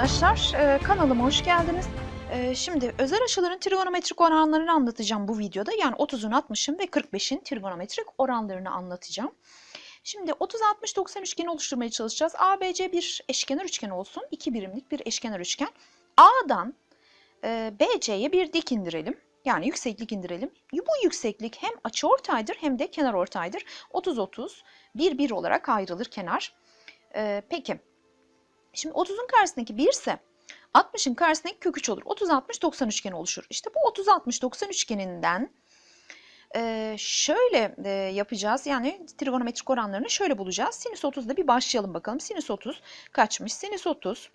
arkadaşlar, e, kanalıma hoş geldiniz. E, şimdi özel açıların trigonometrik oranlarını anlatacağım bu videoda. Yani 30'un, 60'ın ve 45'in trigonometrik oranlarını anlatacağım. Şimdi 30, 60, 90 üçgeni oluşturmaya çalışacağız. ABC bir eşkenar üçgen olsun. 2 birimlik bir eşkenar üçgen. A'dan e, BC'ye bir dik indirelim. Yani yükseklik indirelim. Bu yükseklik hem açıortaydır hem de kenarortaydır. 30, 30, 1, 1 olarak ayrılır kenar. E, peki. Şimdi 30'un karşısındaki 1 ise 60'ın karşısındaki kök 3 olur. 30, 60, 90 üçgeni oluşur. İşte bu 30, 60, 90 üçgeninden e, şöyle e, yapacağız. Yani trigonometrik oranlarını şöyle bulacağız. Sinüs 30'da bir başlayalım bakalım. Sinüs 30 kaçmış? Sinüs 30.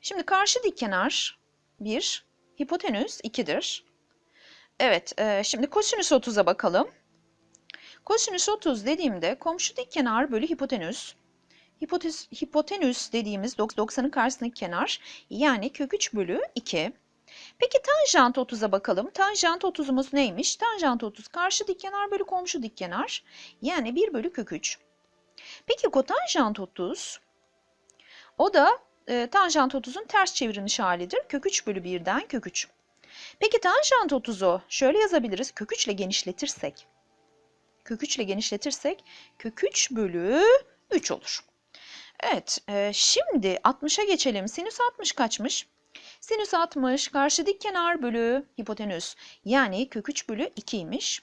Şimdi karşı dik kenar 1, hipotenüs 2'dir. Evet, e, şimdi kosinüs 30'a bakalım. Kosinüs 30 dediğimde komşu dik kenar bölü hipotenüs. Hipotenüs, hipotenüs dediğimiz 90'ın karşısındaki kenar yani kök 3 bölü 2. Peki tanjant 30'a bakalım. Tanjant 30'umuz neymiş? Tanjant 30 karşı dik kenar bölü komşu dik kenar yani 1 bölü kök 3. Peki kotanjant 30 o da e, tanjant 30'un ters çevrilmiş halidir. Kök 3 bölü 1'den kök 3. Peki tanjant 30'u şöyle yazabiliriz. Kök 3 ile genişletirsek. Kök 3 ile genişletirsek kök 3 bölü 3 olur. Evet, e, şimdi 60'a geçelim. Sinüs 60 kaçmış? Sinüs 60 karşı dik kenar bölü hipotenüs. Yani kök 3 bölü 2'ymiş.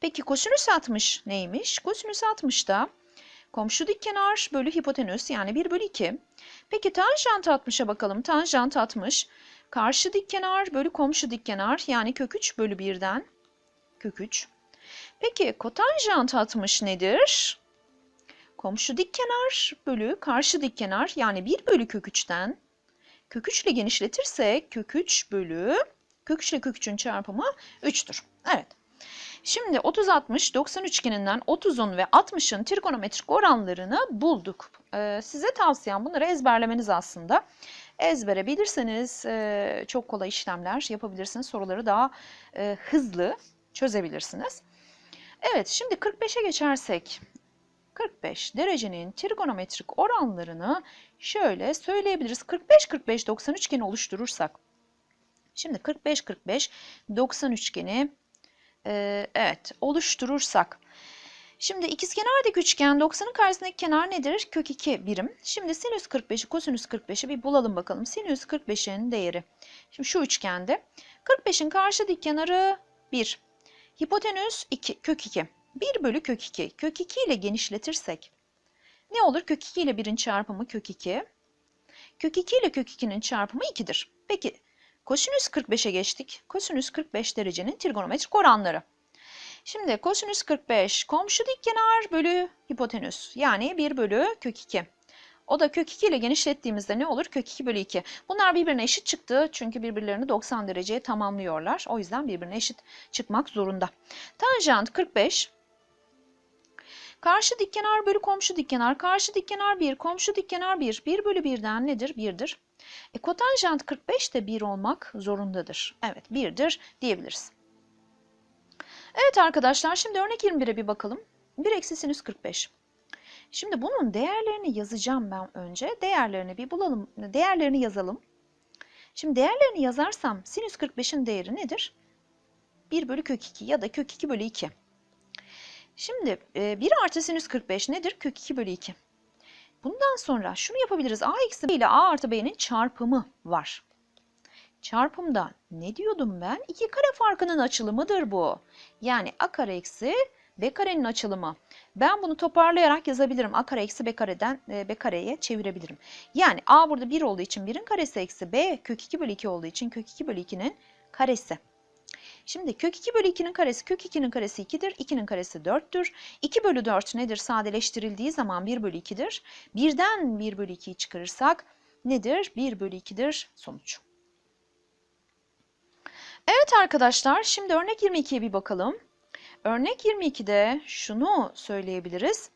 Peki kosinüs 60 neymiş? Kosinüs 60 da komşu dik kenar bölü hipotenüs yani 1 bölü 2. Peki tanjant 60'a bakalım. Tanjant 60 karşı dik kenar bölü komşu dik kenar yani kök 3 bölü 1'den kök 3. Peki kotanjant 60 nedir? Komşu dik kenar bölü karşı dik kenar yani 1 bölü kök 3'ten kök 3 ile genişletirsek kök 3 bölü kök 3 ile kök 3'ün çarpımı 3'tür. Evet. Şimdi 30 60 90 üçgeninden 30'un ve 60'ın trigonometrik oranlarını bulduk. Ee, size tavsiyem bunları ezberlemeniz aslında. Ezbere bilirseniz e, çok kolay işlemler yapabilirsiniz. Soruları daha e, hızlı çözebilirsiniz. Evet şimdi 45'e geçersek 45 derecenin trigonometrik oranlarını şöyle söyleyebiliriz. 45 45 90 üçgeni oluşturursak. Şimdi 45 45 90 üçgeni e, evet oluşturursak. Şimdi ikizkenar dik üçgen 90'ın karşısındaki kenar nedir? Kök 2 birim. Şimdi sinüs 45'i kosinüs 45'i bir bulalım bakalım. Sinüs 45'in değeri. Şimdi şu üçgende 45'in karşı dik kenarı 1. Hipotenüs 2 kök 2. 1 bölü kök 2. Kök 2 ile genişletirsek ne olur? Kök 2 ile 1'in çarpımı kök 2. Kök 2 ile kök 2'nin çarpımı 2'dir. Peki kosinüs 45'e geçtik. Kosinüs 45 derecenin trigonometrik oranları. Şimdi kosinüs 45 komşu dik kenar bölü hipotenüs yani 1 bölü kök 2. O da kök 2 ile genişlettiğimizde ne olur? Kök 2 bölü 2. Bunlar birbirine eşit çıktı çünkü birbirlerini 90 dereceye tamamlıyorlar. O yüzden birbirine eşit çıkmak zorunda. Tanjant 45 Karşı dik kenar bölü komşu dik kenar. Karşı dik kenar 1, komşu dik kenar 1. 1 bölü 1'den nedir? 1'dir. E, kotanjant 45 de 1 olmak zorundadır. Evet 1'dir diyebiliriz. Evet arkadaşlar şimdi örnek 21'e bir bakalım. 1 eksi sinüs 45. Şimdi bunun değerlerini yazacağım ben önce. Değerlerini bir bulalım. Değerlerini yazalım. Şimdi değerlerini yazarsam sinüs 45'in değeri nedir? 1 bölü kök 2 ya da kök 2 bölü 2. Şimdi 1 artı sinüs 45 nedir? Kök 2 bölü 2. Bundan sonra şunu yapabiliriz. A eksi B ile A artı B'nin çarpımı var. Çarpımda ne diyordum ben? 2 kare farkının açılımıdır bu. Yani A kare eksi B karenin açılımı. Ben bunu toparlayarak yazabilirim. A kare eksi B kareden B kareye çevirebilirim. Yani A burada 1 olduğu için 1'in karesi eksi B kök 2 bölü 2 olduğu için kök 2 bölü 2'nin karesi. Şimdi kök 2 bölü 2'nin karesi kök 2'nin karesi 2'dir. 2'nin karesi 4'tür. 2 bölü 4 nedir? Sadeleştirildiği zaman 1 bölü 2'dir. 1'den 1 bölü 2'yi çıkarırsak nedir? 1 bölü 2'dir sonuç. Evet arkadaşlar şimdi örnek 22'ye bir bakalım. Örnek 22'de şunu söyleyebiliriz.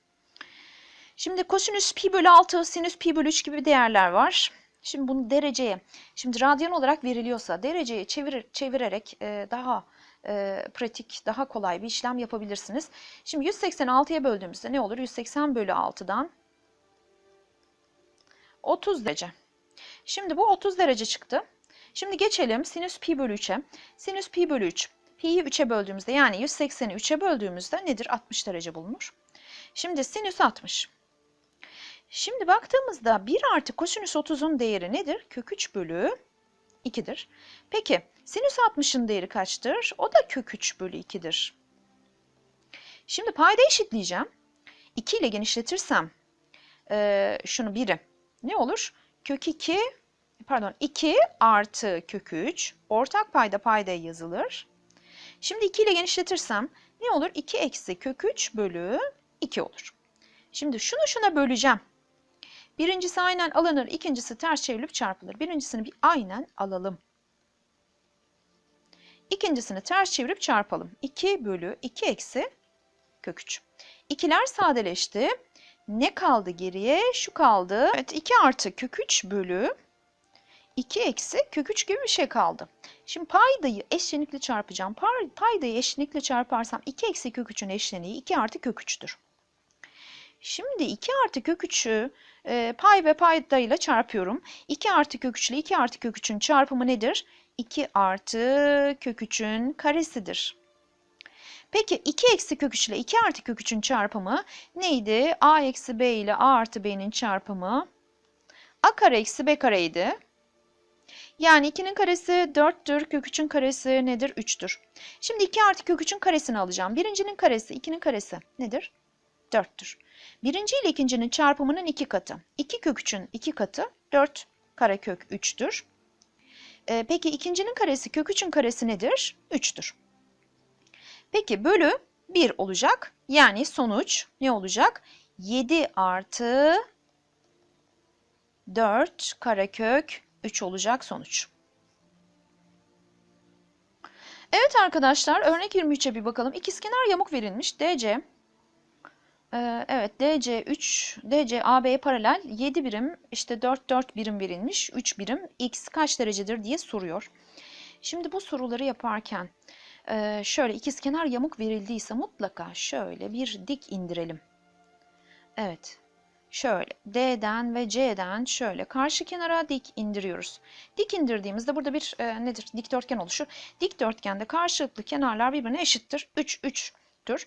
Şimdi kosinüs pi bölü 6, sinüs pi bölü 3 gibi değerler var. Şimdi bunu dereceye, şimdi radyan olarak veriliyorsa dereceye çevir, çevirerek e, daha e, pratik, daha kolay bir işlem yapabilirsiniz. Şimdi 186'ya böldüğümüzde ne olur? 180 bölü 6'dan 30 derece. Şimdi bu 30 derece çıktı. Şimdi geçelim sinüs pi bölü 3'e. Sinüs pi bölü 3. Pi'yi 3'e böldüğümüzde yani 180'i 3'e böldüğümüzde nedir? 60 derece bulunur. Şimdi sinüs 60. Şimdi baktığımızda 1 artı kosinüs 30'un değeri nedir? Kök 3 bölü 2'dir. Peki sinüs 60'ın değeri kaçtır? O da kök 3 bölü 2'dir. Şimdi payda eşitleyeceğim. 2 ile genişletirsem e, şunu 1'i ne olur? Kök 2 pardon 2 artı kök 3 ortak payda paydaya yazılır. Şimdi 2 ile genişletirsem ne olur? 2 eksi kök 3 bölü 2 olur. Şimdi şunu şuna böleceğim. Birincisi aynen alınır, ikincisi ters çevrilip çarpılır. Birincisini bir aynen alalım. İkincisini ters çevirip çarpalım. 2 bölü 2 eksi kök 3. İkiler sadeleşti. Ne kaldı geriye? Şu kaldı. Evet 2 artı kök 3 bölü 2 eksi kök 3 gibi bir şey kaldı. Şimdi paydayı eşlenikle çarpacağım. Paydayı eşlenikle çarparsam 2 eksi kök 3'ün eşleniği 2 artı kök 3'tür. Şimdi 2 artı kök 3'ü e, pay ve paydayla çarpıyorum. 2 artı kök 3 ile 2 artı kök 3'ün çarpımı nedir? 2 artı kök 3'ün karesidir. Peki 2 eksi kök 3 ile 2 artı kök 3'ün çarpımı neydi? a eksi b ile a artı b'nin çarpımı a kare eksi b kareydi. Yani 2'nin karesi 4'tür, kök 3'ün karesi nedir? 3'tür. Şimdi 2 artı kök 3'ün karesini alacağım. Birincinin karesi, 2'nin karesi nedir? 4'tür. Birinci ile ikincinin çarpımının 2 katı. 2 kök 3'ün 2 katı 4 karekök 3'tür. Ee, peki ikincinin karesi kök 3'ün karesi nedir? 3'tür. Peki bölü 1 olacak. Yani sonuç ne olacak? 7 artı 4 karekök 3 olacak sonuç. Evet arkadaşlar örnek 23'e bir bakalım. İkizkenar yamuk verilmiş. DC ee, Evet DC 3 DC AB'ye paralel 7 birim işte 4 4 birim verilmiş 3 birim x kaç derecedir diye soruyor. Şimdi bu soruları yaparken e, şöyle ikizkenar yamuk verildiyse mutlaka şöyle bir dik indirelim. Evet şöyle D'den ve C'den şöyle karşı kenara dik indiriyoruz. Dik indirdiğimizde burada bir e, nedir? Dikdörtgen oluşur. Dikdörtgende karşılıklı kenarlar birbirine eşittir. 3 3'tür.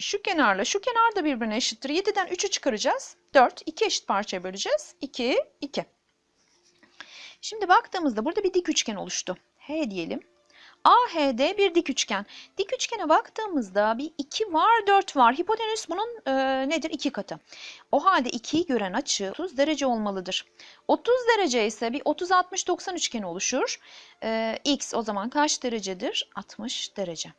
Şu kenarla şu kenar da birbirine eşittir. 7'den 3'ü çıkaracağız. 4. 2 eşit parçaya böleceğiz. 2 2. Şimdi baktığımızda burada bir dik üçgen oluştu. H diyelim. AHD bir dik üçgen. Dik üçgene baktığımızda bir 2 var 4 var. Hipotenüs bunun e, nedir? 2 katı. O halde 2'yi gören açı 30 derece olmalıdır. 30 derece ise bir 30 60 90 üçgeni oluşur. E, X o zaman kaç derecedir? 60 derece.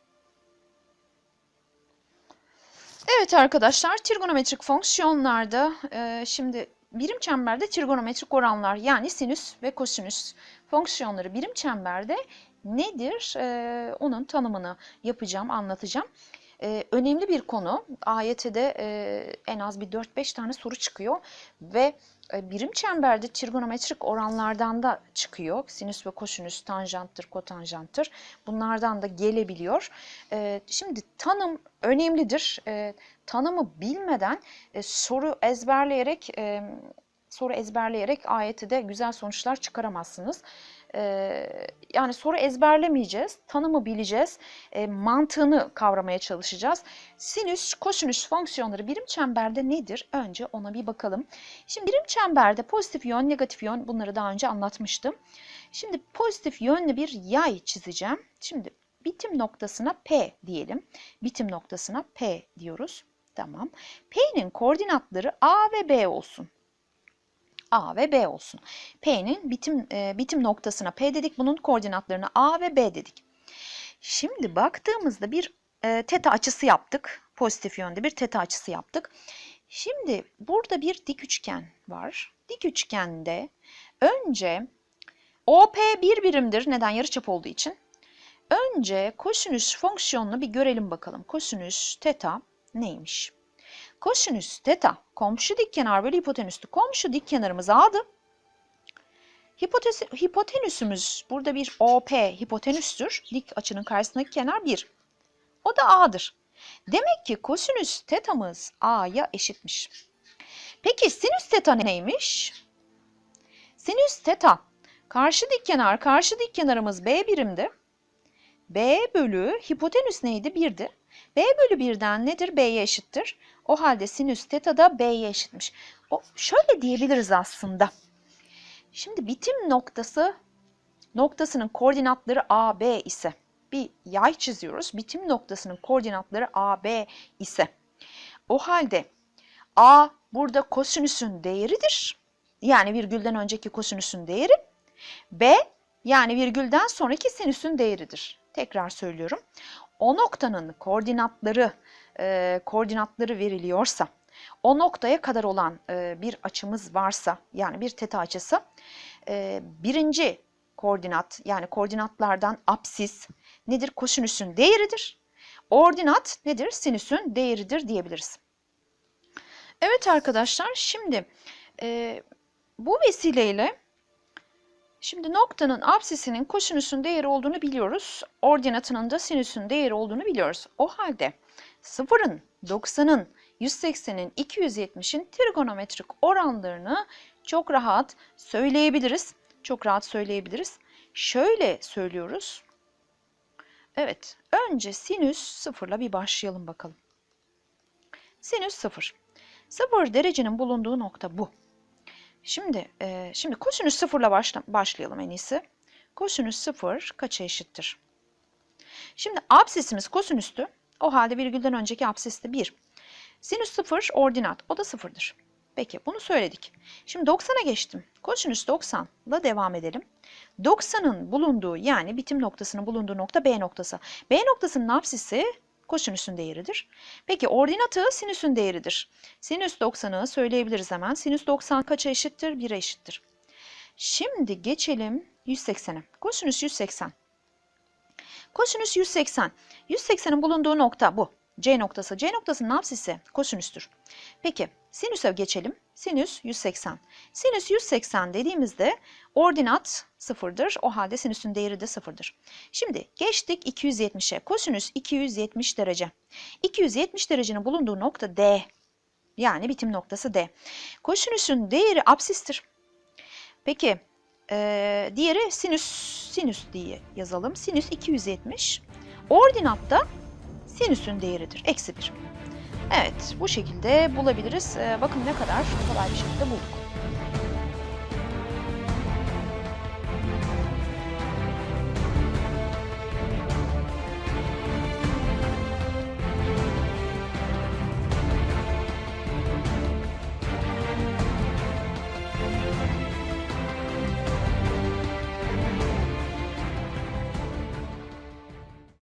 Evet arkadaşlar trigonometrik fonksiyonlarda e, şimdi birim çemberde trigonometrik oranlar yani sinüs ve kosinüs fonksiyonları birim çemberde nedir? E, onun tanımını yapacağım, anlatacağım. E, önemli bir konu. AYT'de e, en az bir 4-5 tane soru çıkıyor ve e, birim çemberde trigonometrik oranlardan da çıkıyor. Sinüs ve kosinüs, tanjanttır, kotanjanttır. Bunlardan da gelebiliyor. E, şimdi tanım önemlidir. E, tanımı bilmeden e, soru ezberleyerek e, soru ezberleyerek AYT'de güzel sonuçlar çıkaramazsınız. Ee, yani soru ezberlemeyeceğiz, tanımı bileceğiz, e, mantığını kavramaya çalışacağız. Sinüs, kosinüs fonksiyonları birim çemberde nedir? Önce ona bir bakalım. Şimdi birim çemberde pozitif yön, negatif yön bunları daha önce anlatmıştım. Şimdi pozitif yönlü bir yay çizeceğim. Şimdi bitim noktasına P diyelim. Bitim noktasına P diyoruz. Tamam. P'nin koordinatları A ve B olsun. A ve B olsun. P'nin bitim, e, bitim noktasına P dedik. Bunun koordinatlarına A ve B dedik. Şimdi baktığımızda bir e, teta açısı yaptık. Pozitif yönde bir teta açısı yaptık. Şimdi burada bir dik üçgen var. Dik üçgende önce OP bir birimdir. Neden? Yarıçap olduğu için. Önce kosinüs fonksiyonunu bir görelim bakalım. Kosinüs teta neymiş? Kosinüs teta komşu dik kenar bölü hipotenüstü. Komşu dik kenarımız A'dı. hipotenüsümüz burada bir OP hipotenüstür. Dik açının karşısındaki kenar 1. O da A'dır. Demek ki kosinüs tetamız A'ya eşitmiş. Peki sinüs teta neymiş? Sinüs teta. Karşı dik kenar, karşı dik kenarımız B birimdi. B bölü hipotenüs neydi? 1'di. B bölü 1'den nedir? B'ye eşittir. O halde sinüs teta da B'ye eşitmiş. O, şöyle diyebiliriz aslında. Şimdi bitim noktası noktasının koordinatları AB ise bir yay çiziyoruz. Bitim noktasının koordinatları AB ise o halde A burada kosinüsün değeridir. Yani virgülden önceki kosinüsün değeri. B yani virgülden sonraki sinüsün değeridir. Tekrar söylüyorum. O noktanın koordinatları e, koordinatları veriliyorsa, o noktaya kadar olan e, bir açımız varsa, yani bir teta açısı, e, birinci koordinat yani koordinatlardan apsis nedir? Kosinüsün değeridir. Ordinat nedir? Sinüsün değeridir diyebiliriz. Evet arkadaşlar şimdi e, bu vesileyle şimdi noktanın apsisinin kosinüsün değeri olduğunu biliyoruz. Ordinatının da sinüsün değeri olduğunu biliyoruz. O halde 0'ın, 90'ın, 180'in, 270'in trigonometrik oranlarını çok rahat söyleyebiliriz. Çok rahat söyleyebiliriz. Şöyle söylüyoruz. Evet, önce sinüs sıfırla bir başlayalım bakalım. Sinüs sıfır. Sıfır derecenin bulunduğu nokta bu. Şimdi, e, şimdi kosinüs sıfırla başla, başlayalım en iyisi. Kosinüs sıfır kaça eşittir? Şimdi absisimiz kosinüstü. O halde virgülden önceki absis de 1. Sinüs 0 ordinat. O da 0'dır. Peki bunu söyledik. Şimdi 90'a geçtim. Kosinüs 90 ile devam edelim. 90'ın bulunduğu yani bitim noktasının bulunduğu nokta B noktası. B noktasının apsisi kosinüsün değeridir. Peki ordinatı sinüsün değeridir. Sinüs 90'ı söyleyebiliriz hemen. Sinüs 90 kaça eşittir? 1'e eşittir. Şimdi geçelim 180'e. Kosinüs 180. Kosinüs 180. 180'in bulunduğu nokta bu. C noktası. C noktasının apsisi kosinüstür. Peki sinüse geçelim. Sinüs 180. Sinüs 180 dediğimizde ordinat sıfırdır. O halde sinüsün değeri de sıfırdır. Şimdi geçtik 270'e. Kosinüs 270 derece. 270 derecenin bulunduğu nokta D. Yani bitim noktası D. Kosinüsün değeri apsistir. Peki ee, diğeri sinüs sinüs diye yazalım. Sinüs 270. Ordinat da sinüsün değeridir. Eksi 1. Evet bu şekilde bulabiliriz. Ee, bakın ne kadar kolay bir şekilde bulduk.